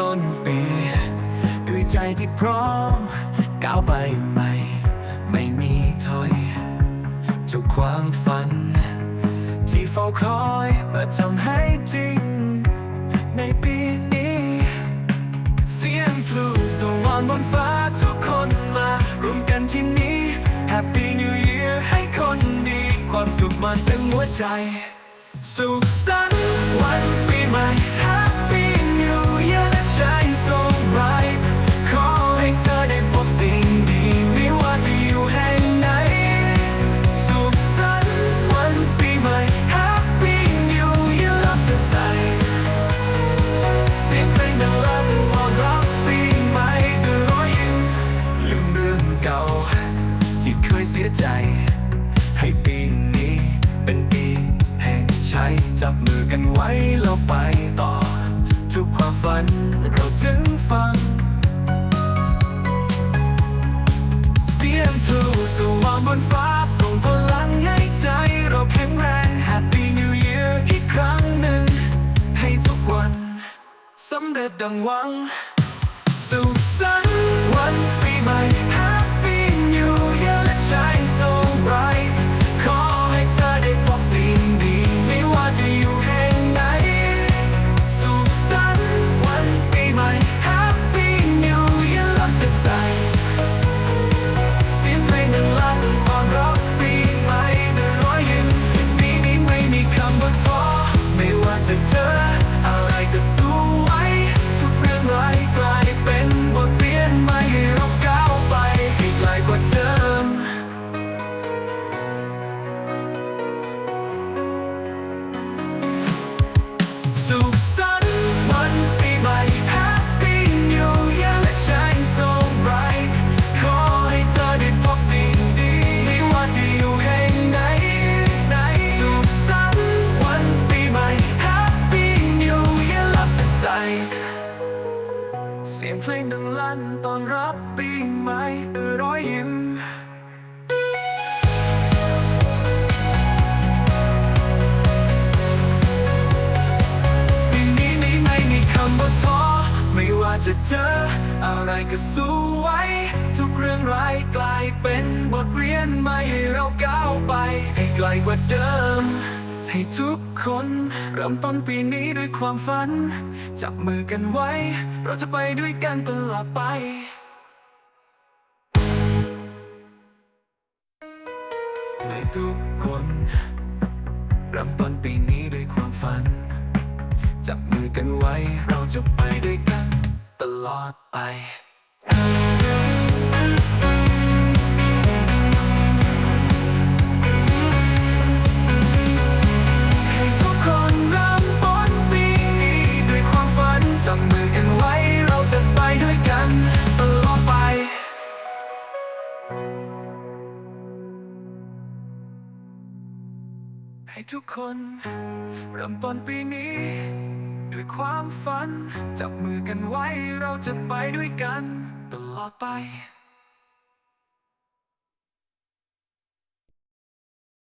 ต้นปี ด้วยใจที่พร้อมก้าวไปใหม่ ไม่มีถอยทุกความฝัน ที่เฝ้าคอยมาทำให้จริง ในปีนี้ เสียงพลูสว่างบนฟ้าทุกคนมารวมกันที่นี้ Happy New Year ให้คนดี ความสุขมาเต็มหัวใจ สุขสันต์วันปีใหม่ เก่า ที่เคยเสียใจ ให้ปีนี้เป็นปีแห่งชัยจับมือกันไว้แล้วไปต่อ ทุกความฝันเราจึงฟัง เสียงพลูสว่างบนฟ้าส่งพลังให้ใจเราแข็งแรง Happy New Year อีกครั้งหนึ่ง ให้ทุกวันสำเร็จดังหวัง สุขสันต์ สุขสันต์วันปีใหม่ Happy New Year และ Shine so bright ขอให้เธอได้พบสิ่งดีไม่ว่าจะอยู่แห่งไหนไหนสุขสันต์วันปีใหม่ Happy New Year และสดใสเสียงเพลงดังลั่นตอนรับปีใหม่ด้วยรอยยิ้ม จะเจอ อะไรก็สู้ไว้ ทุกเรื่องร้ายกลายเป็นบทเรียนใหม่ให้เราก้าวไป ให้ไกลกว่าเดิม ให้ทุกคนเริ่มต้นปีนี้ด้วยความฝัน จับมือกันไว้ เราจะไปด้วยกันตลอดไปในทุกคนเริ่มต้นปีนี้ด้วยความฝัน จับมือกันไว้เราจะไปด้วยกันตลอดไปให้ทุกคนเริ่มต้นปีนี้ด้วยความฝันจับมือกันไว้เราจะไปด้วยกัน ตลอดไปให้ทุกคนเริ่มต้นปีนี้ ด้วยความฝัน จับมือกันไว้เราจะไปด้วยกัน ตลอดไป